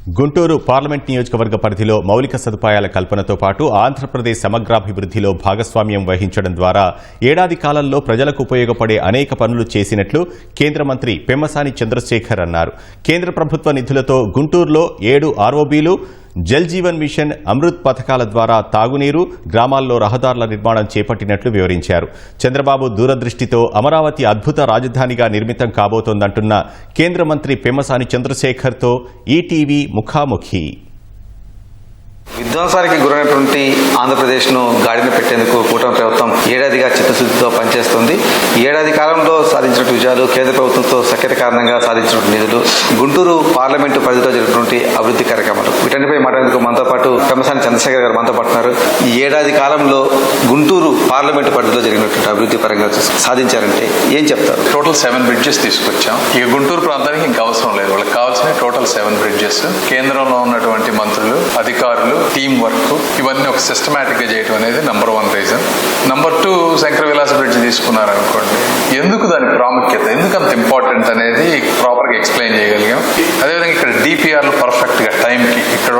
Guntur parliament నియోజకవర్గ పరిధిలో మౌలిక సదుపాయాల కల్పనతో పాటు ఆంధ్రప్రదేశ్ సమగ్రాభివృద్ధిలో భాగస్వామ్యం వహించడం ద్వారా ఏడాది కాలంలో ప్రజలకు ఉపయోగపడే అనేక పనులు చేసినట్లు కేంద్ర మంత్రి పెమ్మసాని చంద్రశేఖర్ అన్నారు. కేంద్ర ప్రభుత్వ నిధులతో గుంటూరులో ఏడు ఆర్ఓబీలు జల్ జీవన్ మిషన్ అమృత్ పథకాల ద్వారా తాగునీరు గ్రామాల్లో రహదారుల నిర్మాణం చేపట్టినట్లు వివరించారు. చంద్రబాబు దూరదృష్టితో అమరావతి అద్భుత రాజధానిగా నిర్మితం కాబోతోందంటున్న కేంద్ర మంత్రి పెమ్మసాని చంద్రశేఖర్తో ఈటీవీ ముఖాముఖి. విధ్వంసానికి గురైనటువంటి ఆంధ్రప్రదేశ్ను గాడిన పెట్టేందుకు కూటమి ప్రభుత్వం ఏడాదిగా చిత్తశుద్ధితో పనిచేస్తుంది. ఏడాది కాలంలో సాధించిన విజయాలు కేంద్ర ప్రభుత్వంతో సఖ్యత కారణంగా సాధించిన నిధులు గుంటూరు పార్లమెంటు పరిధిలో జరిగినటువంటి అభివృద్ధి కార్యక్రమాలు. వీటన్నిపై మాట్లాడేందుకు మనతో పాటు పెమ్మసాని చంద్రశేఖర్ గారు మనతో పాటున్నారు ఈ ఏడాది కాలంలో గుంటూరు పార్లమెంటు పరిధిలో జరిగినటువంటి అభివృద్ధి పరంగా సాధించారంటే ఏం చెప్తారు? టోటల్ సెవెన్ బ్రిడ్జెస్ తీసుకొచ్చాం. ఇక గుంటూరు ప్రాంతానికి ఇంకా అవసరం లేదు. వాళ్ళకి కావాల్సిన టోటల్ సెవెన్ బ్రిడ్జెస్ కేంద్రంలో ఉన్నటువంటి మంత్రులు అధికారులు టీం వర్క్ ఇవన్నీ ఒక సిస్టమేటిక్గా చేయడం అనేది number one reason number two Shankar Vilas bridge తీసుకున్నారనుకోండి ఎందుకు దాని ప్రాముఖ్యత ఎందుకు అంత ఇంపార్టెంట్ అనేది ప్రాపర్గా ఎక్స్ప్లెయిన్ చేయగలిగాం? అదేవిధంగా ఇక్కడ డిపిఆర్లు పర్ఫెక్ట్గా టైం కి ఇక్కడ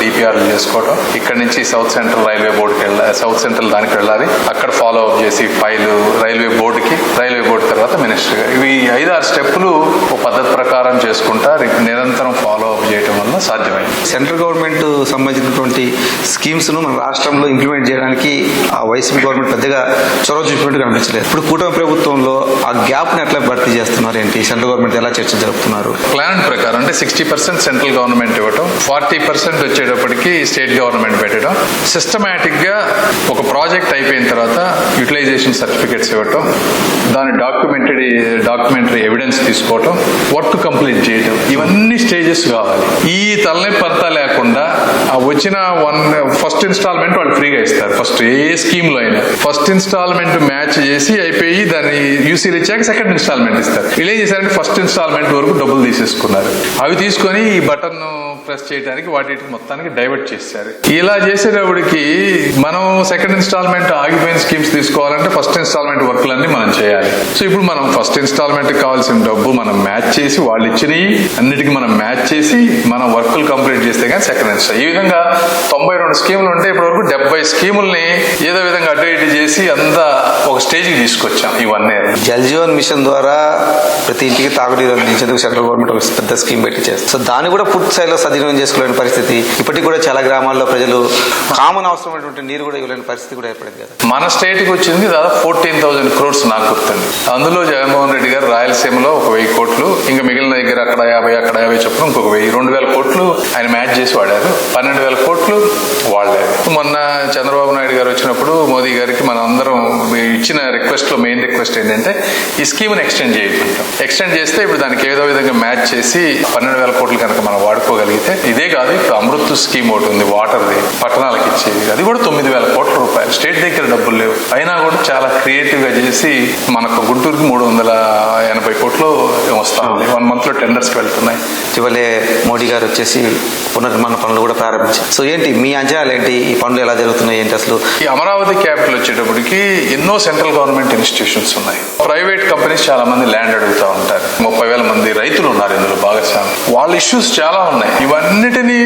డిపిఆర్లు చేసుకోవడం ఇక్కడ నుంచి సౌత్ సెంట్రల్ రైల్వే బోర్డుకి వెళ్ళాలి సౌత్ సెంట్రల్ దానికి వెళ్ళాలి. అక్కడ ఫాలో అప్ చేసి ఫైలు రైల్వే బోర్డుకి రైల్వే బోర్డు తర్వాత మినిస్టర్ ఇవి ఇవి ఐదారు స్టెప్పులు ఒక పద్ధతి ప్రకారం చేసుకుంటా నిరంతరం ఫాలో అప్ చేయాలి సాధ్యమైంది సెంట్రల్ గవర్నమెంట్ సంబంధించినటువంటి స్కీమ్స్ను మన రాష్ట్రంలో ఇంప్లిమెంట్ చేయడానికి ఆ వైసీపీ గవర్నమెంట్ పెద్దగా చొరవ చూపినట్టు కనిపించలేదు. ఇప్పుడు కూటమి ప్రభుత్వంలో ఆ గ్యాప్ని ఎట్లా భర్తీ చేస్తున్నారు ఏంటి? సెంట్రల్ గవర్నమెంట్ ఎలా చర్చ జరుపుతున్నారు? ప్లాన్ ప్రకారం అంటే సిక్స్టీ పర్సెంట్ సెంట్రల్ గవర్నమెంట్ ఇవ్వటం ఫార్టీ పర్సెంట్ వచ్చేటప్పటికి స్టేట్ గవర్నమెంట్ పెట్టడం సిస్టమేటిక్గా ఒక ప్రాజెక్ట్ అయిపోయిన తర్వాత యూటిలైజేషన్ సర్టిఫికేట్స్ ఇవ్వటం దాని డాక్యుమెంటరీ డాక్యుమెంటరీ ఎవిడెన్స్ తీసుకోవటం వర్క్ కంప్లీట్ చేయటం ఇవన్నీ స్టేజెస్ కావాలి. ఈ తలనొప్పి అంతా లేకుండా వచ్చిన వన్ ఫస్ట్ ఇన్స్టాల్మెంట్ వాళ్ళు ఫ్రీగా ఇస్తారు. ఫస్ట్ ఏ స్కీమ్లో అయినా. ఫస్ట్ ఇన్స్టాల్మెంట్ మ్యాచ్ చేసి అయిపోయి దాన్ని యూసీలు ఇచ్చాక సెకండ్ ఇన్స్టాల్మెంట్ ఇస్తారు. వీళ్ళు ఏం చేశారంటే ఫస్ట్ ఇన్స్టాల్మెంట్ వరకు డబ్బులు తీసేసుకున్నారు. అవి తీసుకొని ఈ బటన్ ప్రెస్ చేయడానికి వాటి మొత్తానికి డైవర్ట్ చేశారు. ఇలా చేసేటప్పటికి మనం సెకండ్ ఇన్స్టాల్మెంట్ ఆగిపోయిన స్కీమ్స్ తీసుకోవాలంటే ఫస్ట్ ఇన్స్టాల్మెంట్ వర్క్లన్నీ మనం చేయాలి. సో ఇప్పుడు మనం ఫస్ట్ ఇన్స్టాల్మెంట్ కావాల్సిన డబ్బు మనం మ్యాచ్ చేసి వాళ్ళు ఇచ్చినవి అన్నిటికీ మనం మ్యాచ్ చేసి మనం వర్క్లు కంప్లీట్ చేస్తే కానీ సెకండ్ ఇన్స్టాల్ విధంగా తొంభై రెండు స్కీములు ఉంటే ఇప్పటి వరకు డెబ్బై స్కీముల్ని ఏదో విధంగా అటు ఇటు చేసి అంతా ఒక స్టేజ్కి తీసుకొచ్చాం ఈ one year. Jal Jeevan mission ద్వారా ప్రతి ఇంటికి తాగునీరు అందించేందుకు సెంట్రల్ గవర్నమెంట్ ఒక పెద్ద స్కీమ్ పెట్టి చేస్తుంది. సో దాన్ని కూడా పూర్తి స్థాయిలో సద్వినియోగం చేసుకోలేని పరిస్థితి. ఇప్పటికి కూడా చాలా గ్రామాల్లో ప్రజలు కామన్ అవసరమైనటువంటి నీరు కూడా ఇవ్వలేని పరిస్థితి కూడా ఏర్పడింది కదా. మన స్టేట్కి వచ్చింది దాదాపు ఫోర్టీన్ థౌసండ్ క్రోర్స్ నాకు గుర్తుంది. అందులో జగన్మోహన్ రెడ్డి గారు రాయలసీమలో ఒక వెయ్యి కోట్లు ఇంకా మిగిలిన దగ్గర అక్కడ యాభై అక్కడ యాభై చొప్పున ఇంకొక వెయ్యి. రెండు వేల కోట్లు ఆయన మ్యాచ్ చేసి వాడారు. పన్నెండు వేల కోట్లు వాడలేదు మొన్న చంద్రబాబు నాయుడు గారు వచ్చినప్పుడు మోదీ గారికి మనం అందరం ఇచ్చిన రిక్వెస్ట్లో మెయిన్ రిక్వెస్ట్ ఏంటంటే ఈ స్కీమ్ ఎక్స్టెండ్ చేయకుంటాం. ఎక్స్టెండ్ చేస్తే ఇప్పుడు దానికి ఏదో విధంగా మ్యాచ్ చేసి పన్నెండు వేల కోట్లు కనుక మనం వాడుకోగలిగితే ఇదే కాదు ఇప్పుడు అమృత్ స్కీమ్ ఒకటి ఉంది వాటర్ది పట్టణాలకు ఇచ్చేది. అది కూడా తొమ్మిది వేల కోట్ల రూపాయలు. స్టేట్ దగ్గర డబ్బులు లేవు. అయినా కూడా చాలా క్రియేటివ్గా చేసి మనకు గుంటూరుకి మూడు వందల ఎనభై కోట్లు వస్తా ఉంది. వన్ మంత్లో టెండర్స్కి వెళ్తున్నాయి. ఇటీవలే మోడీ గారు వచ్చేసి పునర్నిర్మాణ పనులు కూడా ప్రారంభించారు. సో ఏంటి మీ అంచనాలు ఏంటి? ఈ పనులు ఎలా జరుగుతున్నాయి? ఏంటి అసలు? ఈ అమరావతి క్యాపిటల్ వచ్చేటప్పటికి ఎన్నో సెంట్రల్ గవర్నమెంట్ ఇన్స్టిట్యూషన్స్ ఉన్నాయి. ప్రైవేట్ కంపెనీస్ చాలా మంది ల్యాండ్ అడుగుతూ ఉంటారు. ముప్పై వేల మంది రైతులు ఉన్నారు ఇందులో భాగస్వామి. వాళ్ళ ఇష్యూస్ చాలా ఉన్నాయి. ఇవన్నిటినీ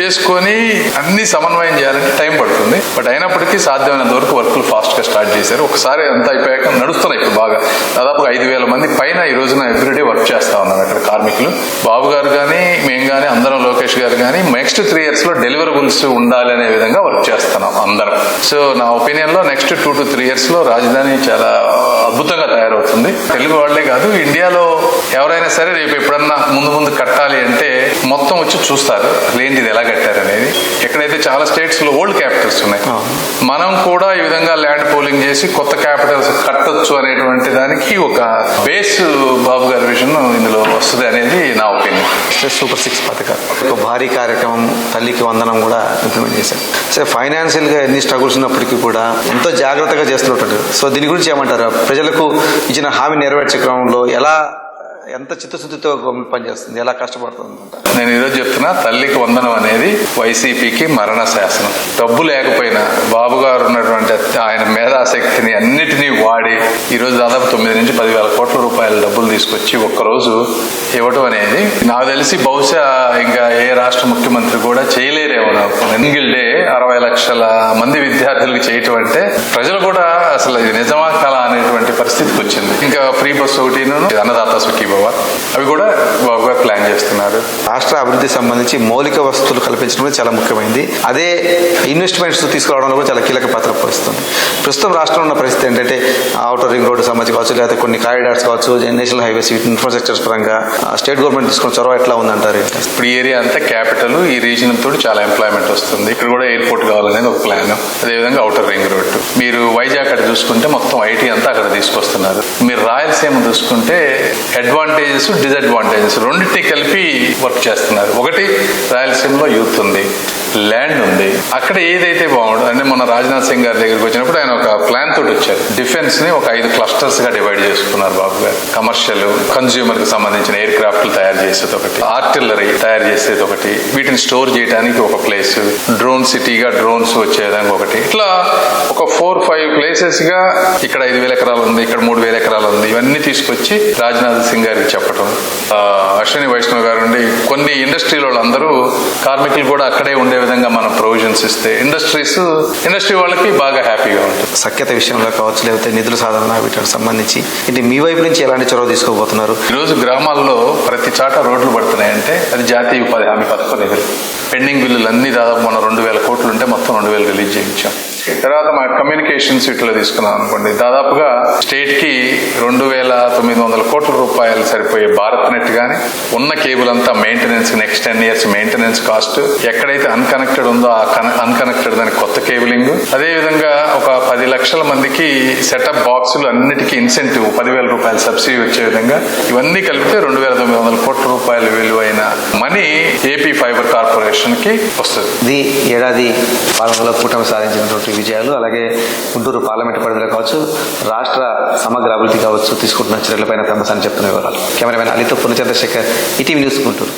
చేసుకొని అన్ని సమన్వయం చేయాలంటే టైం పడుతుంది. బట్ అయినప్పటికీ సాధ్యమైనంత వరకు వర్క్లు ఫాస్ట్గా స్టార్ట్ చేశారు. ఒకసారి అంతా అయిపోయాక నడుస్తున్నాయి ఇప్పుడు బాగా. దాదాపుగా ఐదు వేల మంది పైన ఈ రోజున ఎవ్రీడే వర్క్ చేస్తా ఉన్నారు అక్కడ కార్మికులు. బాబు గారు కానీ మేము కానీ అందరం లోకేష్ గారు కానీ నెక్స్ట్ త్రీ ఇయర్స్లో డెలివరబుల్స్ ఉండాలి అనే విధంగా వర్క్ చేస్తున్నాం అందరం. సో నా ఒపీనియన్లో నెక్స్ట్ టూ టు త్రీ ఇయర్స్లో రాజధాని చాలా అద్భుతంగా తయారవుతుంది. తెలుగు వాళ్ళే కాదు ఇండియాలో ఎవరైనా సరే రేపు ఎప్పుడన్నా ముందు ముందు కట్టాలి అంటే మొత్తం వచ్చి చూస్తారు ఇది ఎలా కట్టారు అనేది ఎక్కడైతే చాలా స్టేట్స్లో ఓల్డ్ క్యాపిటల్స్ ఉన్నాయి. మనం కూడా ఈ విధంగా ల్యాండ్ పోలింగ్ చేసి కొత్త క్యాపిటల్స్ కట్టొచ్చు అనేటువంటి దానికి ఒక బేస్ బాబు గారి విజన్ ఇందులో వస్తుంది అనేది నా ఒపీనియన్ సూపర్ సిక్స్ పథకాలు ఒక భారీ కార్యక్రమం తల్లికి వందనం కూడా ఇంప్లిమెంట్ చేశారు. సో ఫైనాన్షియల్గా ఎన్ని స్ట్రగుల్స్ ఉన్నప్పటికీ కూడా ఎంతో జాగ్రత్తగా చేస్తున్నట్టు సో దీని గురించి ఏమంటారు? ప్రజలకు ఇచ్చిన హామీ నెరవేర్చే క్రమంలో ఎలా ఎంత చిత్తశుద్ధితో పనిచేస్తుంది ఎలా కష్టపడుతుంది నేను ఈరోజు చెప్తున్నా తల్లికి వందనం అనేది వైసీపీకి మరణ శాసనం డబ్బు లేకపోయినా బాబు గారు ఉన్నటువంటి ఆయన మేధాశక్తిని అన్నిటినీ వాడి ఈరోజు దాదాపు తొమ్మిది నుంచి పదివేల కోట్ల రూపాయల డబ్బులు తీసుకొచ్చి ఒక్కరోజు ఇవ్వటం అనేది నాకు తెలిసి బహుశా ఇంకా ఏ రాష్ట్ర ముఖ్యమంత్రి కూడా చేయలేరేమో నాకు. సింగిల్ డే అరవై లక్షల మంది విద్యార్థులకు చేయటం అంటే ప్రజలు కూడా అసలు ఇది నిజమా కళ అనేటువంటి పరిస్థితికి వచ్చింది. ఇంకా ఫ్రీ బస్ ఒకటి అన్నదాత సుఖీభవ అవి కూడా బాబు చేస్తున్నారు. రాష్ట్ర అభివృద్ధికి సంబంధించి మౌలిక వస్తువులు కల్పించడం చాలా ముఖ్యమైనది అదే ఇన్వెస్ట్మెంట్స్ తీసుకురావడంలో కూడా చాలా కీలక పాత్ర పోస్తుంది ప్రస్తుతం రాష్ట్రంలో ఉన్న పరిస్థితి ఏంటంటే అవుటర్ రింగ్ రోడ్డు సంబంధించి కావచ్చు లేకపోతే కొన్ని కారిడార్స్ కావచ్చు నేషనల్ హైవేస్ ఇన్ఫ్రాస్ట్రక్చర్స్ పరంగా స్టేట్ గవర్నమెంట్ తీసుకున్న చొరవ ఎట్లా ఉందంటారు? ఇప్పుడు ఈ ఏరియా అంతా క్యాపిటల్ ఈ రీజన్ తోటి చాలా ఎంప్లాయ్మెంట్ వస్తుంది. ఇక్కడ కూడా ఎయిర్పోర్ట్ కావాలనేది ఒక ప్లాన్ అదేవిధంగా అవుటర్ రింగ్ రోడ్ మీరు వైజాగ్ అక్కడ చూసుకుంటే మొత్తం ఐటీ అంతా అక్కడ తీసుకొస్తున్నారు. మీరు రాయలసీమ చూసుకుంటే అడ్వాంటేజెస్ డిసడ్వాంటేజెస్ రెండింటిని కలిపి వర్క్ చేస్తున్నారు. ఒకటి రాయలసీమలో యూత్ ఉంది. ల్యాండ్ ఉంది. అక్కడ ఏదైతే బాగుంటుంది అంటే మన రాజ్నాథ్ సింగ్ గారి దగ్గరికి వచ్చినప్పుడు ఆయన ఒక ప్లాన్ తోటి వచ్చారు. డిఫెన్స్ని ఒక ఐదు క్లస్టర్స్గా డివైడ్ చేసుకున్నారు బాబు గారు. కమర్షియల్ కన్స్యూమర్కి సంబంధించిన ఎయిర్ క్రాఫ్ట్లు తయారు చేసేది ఒకటి. ఆర్టిల్లరీ తయారు చేసేది ఒకటి. వీటిని స్టోర్ చేయడానికి ఒక ప్లేస్ డ్రోన్ సిటీగా డ్రోన్స్ వచ్చేదానికి ఒకటి. ఇట్లా ఒక ఫోర్ ఫైవ్ ప్లేసెస్గా ఇక్కడ ఐదు వేల ఎకరాలు ఉంది ఇక్కడ మూడు వేల ఎకరాలు ఉంది. ఇవన్నీ తీసుకొచ్చి రాజ్నాథ్ సింగ్ గారికి చెప్పడం అశ్విని వైష్ణవ్ గారు ఉండి కొన్ని ఇండస్ట్రీల వాళ్ళందరూ కార్మికులు కూడా అక్కడే ఉండే విధంగా మనం ప్రొవిజన్స్ ఇస్తే ఇండస్ట్రీస్ ఇండస్ట్రీ వాళ్ళకి బాగా హ్యాపీగా ఉంటుంది. సఖ్యత విషయంలో కావచ్చు లేకపోతే నిధుల సాధన వీటికి సంబంధించి ఇది మీ వైపు నుంచి ఎలాంటి చొరవ తీసుకోబోతున్నారు? ఈరోజు గ్రామాల్లో ప్రతి చాట రోడ్లు పడుతున్నాయంటే అది జాతీయ ఉపాధి హామీ పథకం నిధులు పెండింగ్ బిల్లులు అన్ని దాదాపు మన రెండు వేల కోట్లు ఉంటే మొత్తం రెండు వేలు రిలీజ్ చేయించాం. తర్వాత మా కమ్యూనికేషన్స్ ఇట్లా తీసుకున్నాం అనుకోండి. దాదాపుగా స్టేట్కి రెండు వేల తొమ్మిది వందల కోట్ల రూపాయలు సరిపోయే భారత్ నెట్ కానీ ఉన్న కేబుల్ అంతా maintenance next ten years maintenance cost ఎక్కడైతే అన్కనెక్టెడ్ ఉందో ఆ అన్కనెక్టెడ్ దానికి కొత్త కేబులింగ్. అదేవిధంగా ఒక పది లక్షల మందికి సెటప్ బాక్సులు అన్నిటికీ ఇన్సెంటివ్ పదివేల రూపాయల సబ్సిడీ వచ్చే విధంగా ఇవన్నీ కలిపితే రెండు వేల తొమ్మిది వందల కోట్ల రూపాయలు విలువైన మనీ ఏపీ ఫైబర్ కార్పొరేషన్కి వస్తుంది. ఇది ఏడాది పాలనలో కూటమి సాధించినటువంటి విజయాలు అలాగే గుంటూరు పార్లమెంటు పరిధిలో కావచ్చు రాష్ట్ర సమగ్ర అభివృద్ధి కావచ్చు తీసుకుంటున్న చర్యలపైన ఫేమస్ చెప్తున్న వివరాలు. కెమెరామెన్ అలితో పూర్ణ చంద్రశేఖర్ ఈటీవీ న్యూస్ గుంటూరు.